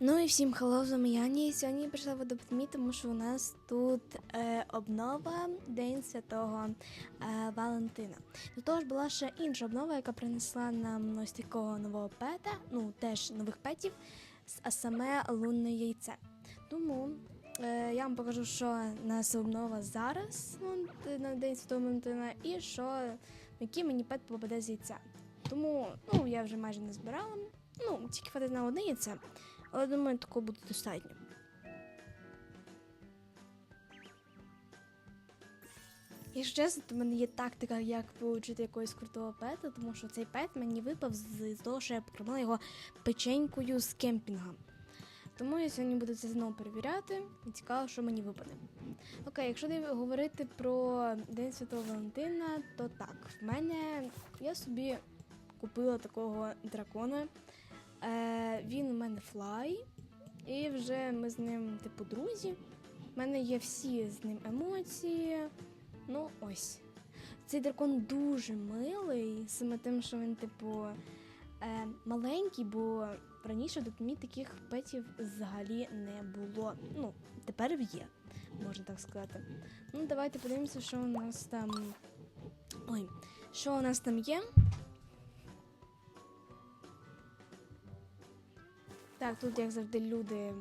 Ну і всім хеллоу, з вами Яні. Сьогодні я прийшла в Adopt.me, тому що у нас тут е, обнова День Святого е, Валентина. До того ж була ще інша обнова, яка принесла нам ось такого нового пета, ну теж нових петів, а саме лунне яйце. Тому е, я вам покажу, що у нас обнова зараз е, на День Святого Валентина, і що який мені пет попаде з яйця. Тому ну, я вже майже не збирала. Ну, тільки хватить на одне яйце. Але думаю, такого буде достатньо. Якщо чесно, то в мене є тактика, як отримати якогось крутого пета, тому що цей пет мені випав з з того, що я покормила його печенькою з кемпінга. Тому я сьогодні буду це знову перевіряти і цікаво, що мені випаде. Окей, якщо говорити про День Святого Валентина, то так, в мене я собі купила такого дракона. Е, він у мене флай, і вже ми з ним, типу, друзі. У мене є всі з ним емоції. Ну, ось. Цей дракон дуже милий, саме тим, що він, типу, е, маленький, бо раніше до мені таких петів взагалі не було. Ну, тепер є, можна так сказати. Ну, давайте подивимося, що у нас там. Ой, що у нас там є. Так, тут, як завжди, люди е,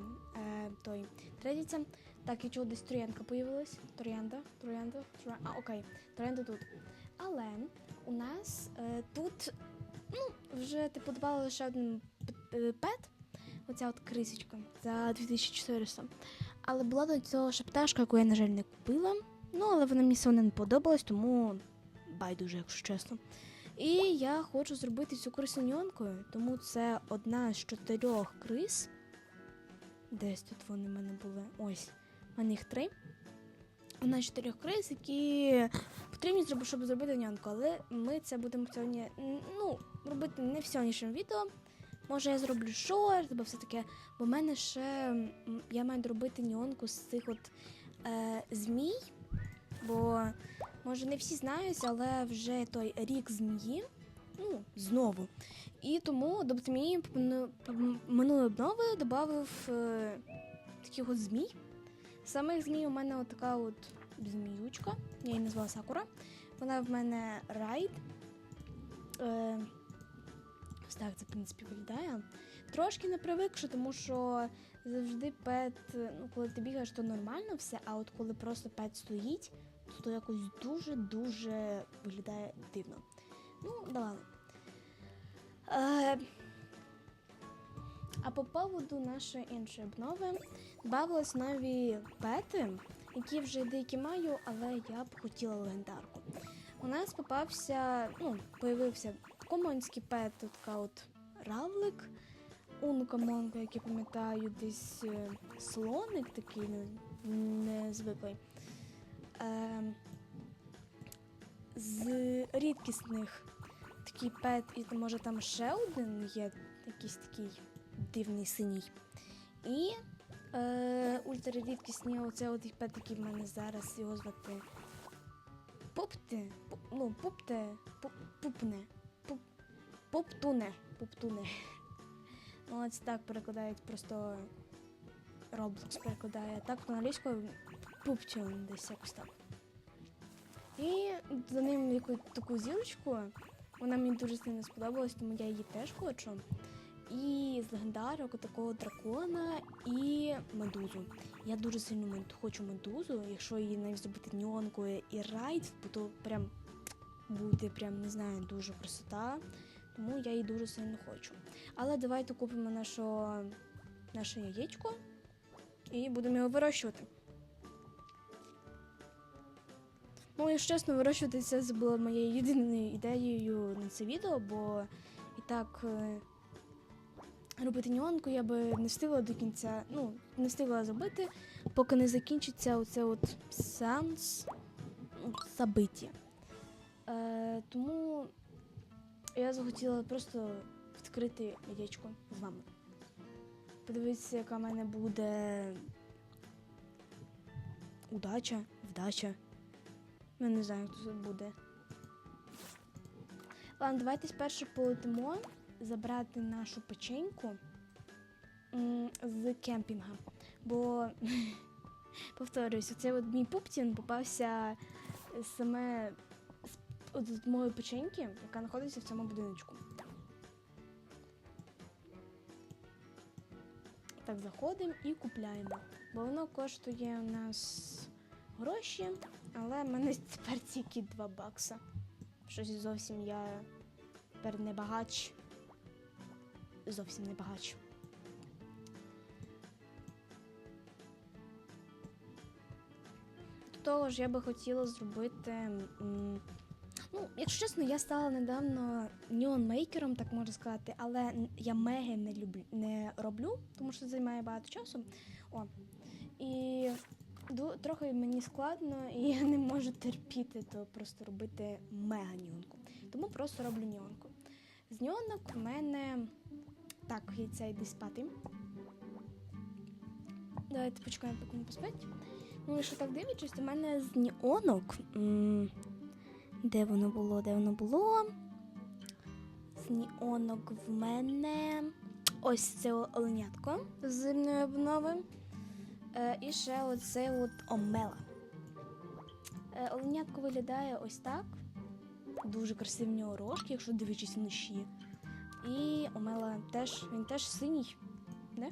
той третяться. Так, і чого десь троянка появилась. Троянда, троянда, троянда. А, окей, троянда тут. Але у нас е, тут ну, вже типу додали лише один е, пет. Оця от крисечка за 2400. Але була до цього ще пташка, яку я, на жаль, не купила. Ну, але вона мені все не подобалась, тому байдуже, якщо чесно. І я хочу зробити цю крисуньонкою, тому це одна з чотирьох крис. Десь тут вони в мене були. Ось, в мене їх три. Одна з чотирьох крис, які потрібні, зроб- щоб зробити нянку. Але ми це будемо сьогодні ну, робити не в сьогоднішньому відео. Може, я зроблю шорт, або все таке. Бо в мене ще я маю доробити ньонку з цих от е, змій. Бо може не всі знають, але вже той рік змії. Ну, знову. І тому до змії минулої обнови додав е, таких от змій. Самих змій у мене от така от зміючка. Я її назвала Сакура. Вона в мене райд. Е, ось так це, в принципі, виглядає. Трошки не привикши, тому що завжди пет, ну, коли ти бігаєш, то нормально все, а от коли просто пет стоїть, то, якось дуже-дуже виглядає дивно. Ну, да ладно. Е, а по поводу нашої іншої обнови додавались нові пети, які вже деякі маю, але я б хотіла легендарку. У нас попався, ну, появився комонський пет, така от равлик, унка-монка, як пам'ятаю, десь е, слоник такий ну, незвиклий. Е, з рідкісних такий пет, і може там ще один є, якийсь такий дивний синій. І е, ультрарідкісні, оце от пет, який в мене зараз його звати. Пупте, пуп, ну, пупте, пуп, пупне, пуп, пуптуне, пуптуне. Ну, це так перекладають просто Roblox перекладає. Так англійською пупчон десь якось так. І за ним яку таку зірочку. Вона мені дуже сильно сподобалась, тому я її теж хочу. І з легендарок такого дракона і медузу. Я дуже сильно хочу медузу, якщо її навіть зробити ньонкою і райд, то прям буде прям не знаю, дуже красота. Тому я її дуже сильно хочу. Але давайте купимо нашу, наше яєчко і будемо його вирощувати. Ну, якщо чесно, вирощувати це було моєю єдиною ідеєю на це відео, бо і так е, робити ньонку я би не встигла до кінця, ну, не встигла зробити, поки не закінчиться оце от сеанс забиття. Е, тому я захотіла просто відкрити яєчко з вами. Подивитися, яка в мене буде удача, вдача. Ну, не знаю, хто це буде. Ладно, давайте спершу полетимо забрати нашу печеньку. з кемпінга. Бо, повторюсь, оцей от мій пуптін попався саме з моєї печеньки, яка знаходиться в цьому будиночку. Так, заходимо і купляємо. Бо воно коштує у нас гроші, але в мене тепер тільки 2 бакса. Щось зовсім я тепер не багач. Зовсім не багач. До того ж, я би хотіла зробити. Ну, якщо чесно, я стала недавно неонмейкером, так можна сказати, але я меги не люблю не роблю, тому що це займає багато часу. О. І трохи мені складно, і я не можу терпіти, то просто робити мега ніонку. Тому просто роблю ніонку. З ніонок в мене. Так, яйця йди спати. Давайте почекаємо, поки не поспить. Ну, якщо так дивлячись, в мене з ніонок. Де воно було? Де воно було? З ніонок в мене. Ось це оленятко з обнови. Е, і ще оцей от омела. Е, оленятко виглядає ось так. Дуже красиві в нього рожки, якщо дивитись вночі. І омела теж, він теж синій. Не?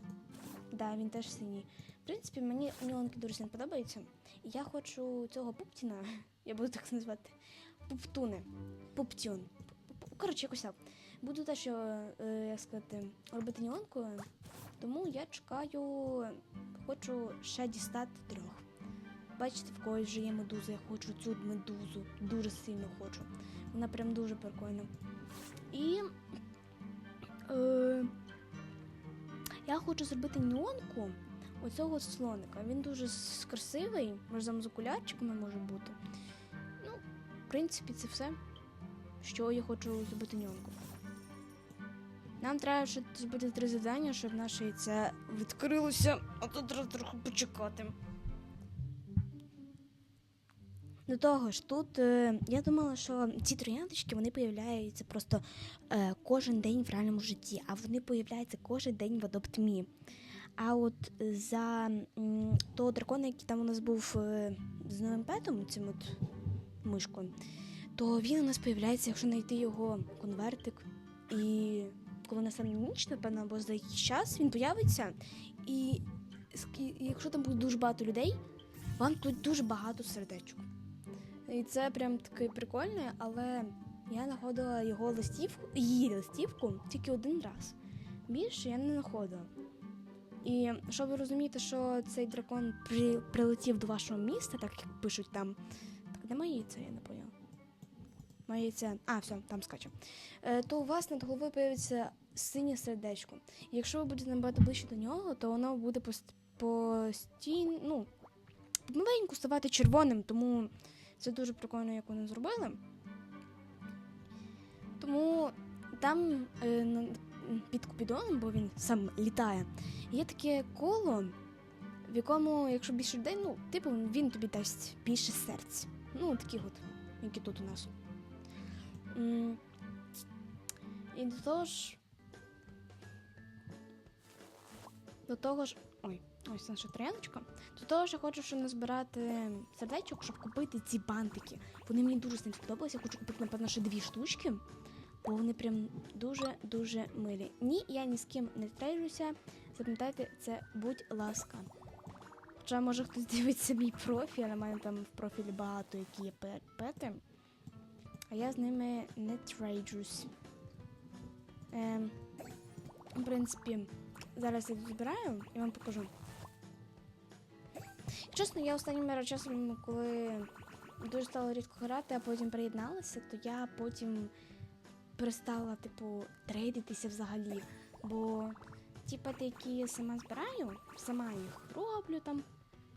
Да, він теж синій. В принципі, мені нюанки дуже сильно подобаються. І я хочу цього пуптіна, я буду так назвати, пуптуни. Пуптюн. Коротше, якось так. Буду теж, е, як сказати, робити нюанку, тому я чекаю, хочу ще дістати трьох. Бачите, в когось вже є медуза, я хочу цю медузу, дуже сильно хочу. Вона прям дуже прикольна. І е, я хочу зробити неонку оцього слоника. Він дуже красивий, разом з окулярчиками може бути. Ну, в принципі, це все, що я хочу зробити неонку. Нам треба ще зробити три завдання, щоб наше яйце відкрилося, а тут треба трохи почекати. До того ж, тут е, я думала, що ці трояндочки вони появляються просто е, кожен день в реальному житті, а вони появляються кожен день в адоптмі. А от за м, того дракона, який там у нас був е, з новим петом, цим от мишкою, то він у нас появляється, якщо знайти його конвертик. І коли настане ніч, напевно, або за якийсь час він появиться. І і якщо там буде дуже багато людей, вам тут дуже багато сердечок. І це прям таке прикольне, але я знаходила його листівку, її листівку тільки один раз. Більше я не знаходила. І щоб ви розумієте, що цей дракон при, прилетів до вашого міста, так як пишуть там. Так, де яйце, я не поняла. Яйце. А, все, там скаче. Е, то у вас над головою появиться синє сердечко. Якщо ви будете набагато ближче до нього, то воно буде постійно, ну, помаленьку ставати червоним, тому це дуже прикольно, як вони зробили. Тому там е, під Купідоном, бо він сам літає, є таке коло, в якому, якщо більше людей, ну, типу, він тобі дасть більше серць. Ну, такі от, які тут у нас. І до того ж. До того ж. Ой, ось наша трояночка. До того ж, я хочу ще назбирати сердечок, щоб купити ці бантики. Вони мені дуже сильно сподобалися. Я хочу купити, напевно, ще дві штучки, бо вони прям дуже-дуже милі. Ні, я ні з ким не трейджуся. Запам'ятайте, це будь ласка. Хоча, може, хтось дивиться мій профіль, а в мене там в профілі багато, які є пе- пети. А я з ними не трейджусь. Ем, в принципі, зараз я збираю і вам покажу. Чесно, я останнім часом, коли дуже стала рідко грати, а потім приєдналася, то я потім перестала, типу, трейдитися взагалі. Бо ті пети, які я сама збираю, сама їх роблю там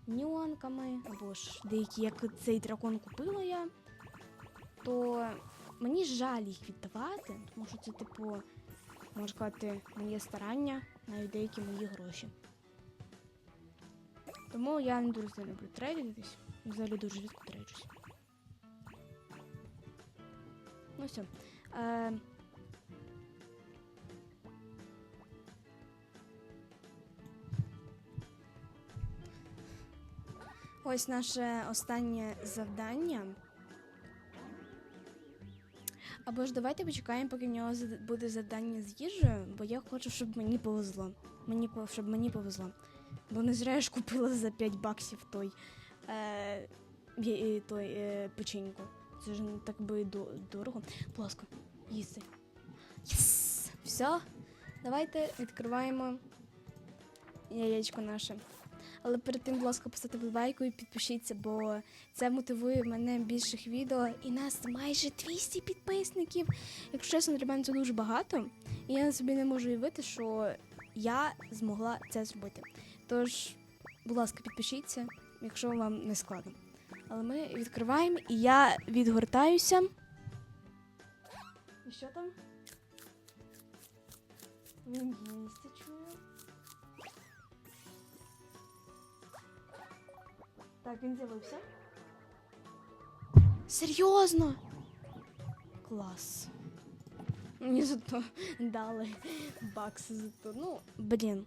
нюанками, або ж деякі, як цей дракон купила я, то мені жаль їх віддавати, тому що це, типу, можна сказати, моє старання, навіть деякі мої гроші. Тому я не дуже люблю трейдитись, взагалі дуже рідко трейджусь. Ну все. Е Ось наше останнє завдання. Або ж давайте почекаємо, поки в нього буде завдання з їжею, бо я хочу, щоб мені повезло. Мені, щоб мені повезло. Бо не зря я ж купила за 5 баксів той, е, той е, печеньку. Це ж не так би до- дорого. Ласка, їсти. Єс! Все. Давайте відкриваємо яєчко наше. Але перед тим, будь ласка, поставте лайку і підпишіться, бо це мотивує мене більших відео. І нас майже 200 підписників. Якщо чесно, для мене це дуже багато. І я собі не можу уявити, що я змогла це зробити. Тож, будь ласка, підпишіться, якщо вам не складно. Але ми відкриваємо, і я відгортаюся. І що там? Він їсти чую. Так, він з'явився. Серйозно? Клас. Мені зато дали бакси за то. Ну, блін.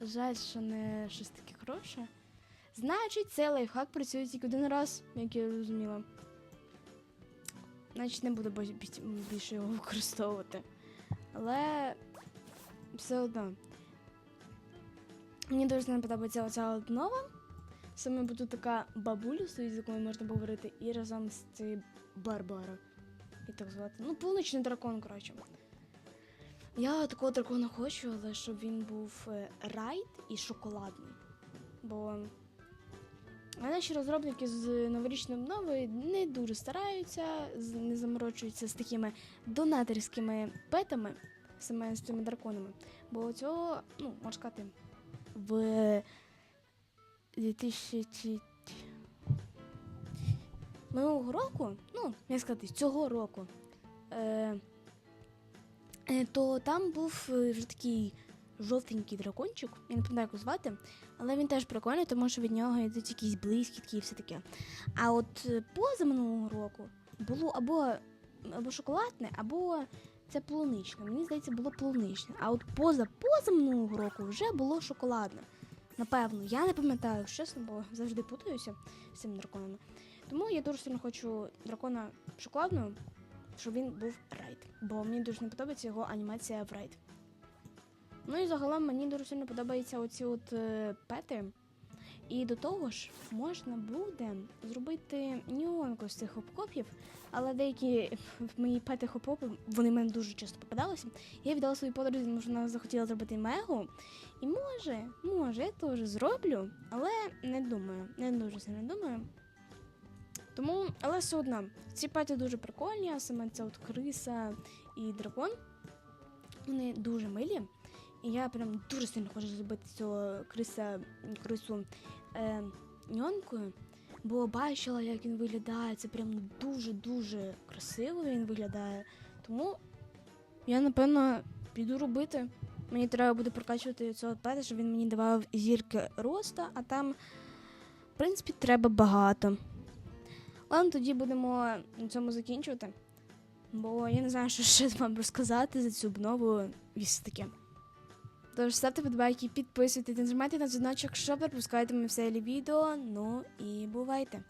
Жаль, що не щось таке хороше. Значить, цей лайфхак працює тільки один раз, як я розуміла. Значить, не буду більше його використовувати. Але все одно. Мені дуже не подобається оця от нова. Саме буду така бабуля з якою можна говорити, і разом з цією Барбара. І так звати. Ну, полуночний дракон, коротше. Я такого дракона хочу, але щоб він був е, райт і шоколадний. Бо наші розробники з новорічної обнови не дуже стараються, не заморочуються з такими донаторськими петами, саме з цими драконами. Бо цього, ну, можна сказати, в 2000 минулого року, ну, як сказати, цього року, е, е, то там був е, вже такий жовтенький дракончик, я не пам'ятаю, як його звати, але він теж прикольний, тому що від нього йдуть якісь блискітки і все таке. А от е, поза минулого року було або, або шоколадне, або це полуничне. Мені здається, було полуничне. А от поза поза минулого року вже було шоколадне. Напевно, я не пам'ятаю, чесно, бо завжди путаюся з цими драконами. Тому я дуже сильно хочу дракона шоколадного, щоб він був райд. Бо мені дуже не подобається його анімація в райд. Ну і загалом мені дуже сильно подобаються оці от е, пети. І до того ж, можна буде зробити нюанку з цих обкопів, але деякі мої пети хопопи, вони мене дуже часто попадалися. Я віддала своїй подрузі, тому що вона захотіла зробити мегу. І може, може, я теж зроблю, але не думаю, не дуже сильно думаю. Тому, але все одно, ці паті дуже прикольні, а саме ця от криса і дракон. Вони дуже милі. І я прям дуже сильно хочу зробити цього криса, крису е, ньонкою, бо бачила, як він виглядає. Це прям дуже-дуже красиво він виглядає. Тому я, напевно, піду робити. Мені треба буде прокачувати цього пета, щоб він мені давав зірки роста, а там, в принципі, треба багато. Ладно, тоді будемо на цьому закінчувати. Бо я не знаю, що ще вам розказати за цю обнову таке. Тож ставте подбайки, підписуйтесь, нажимайте на дзвіночок, щоб моє все відео. Ну і бувайте!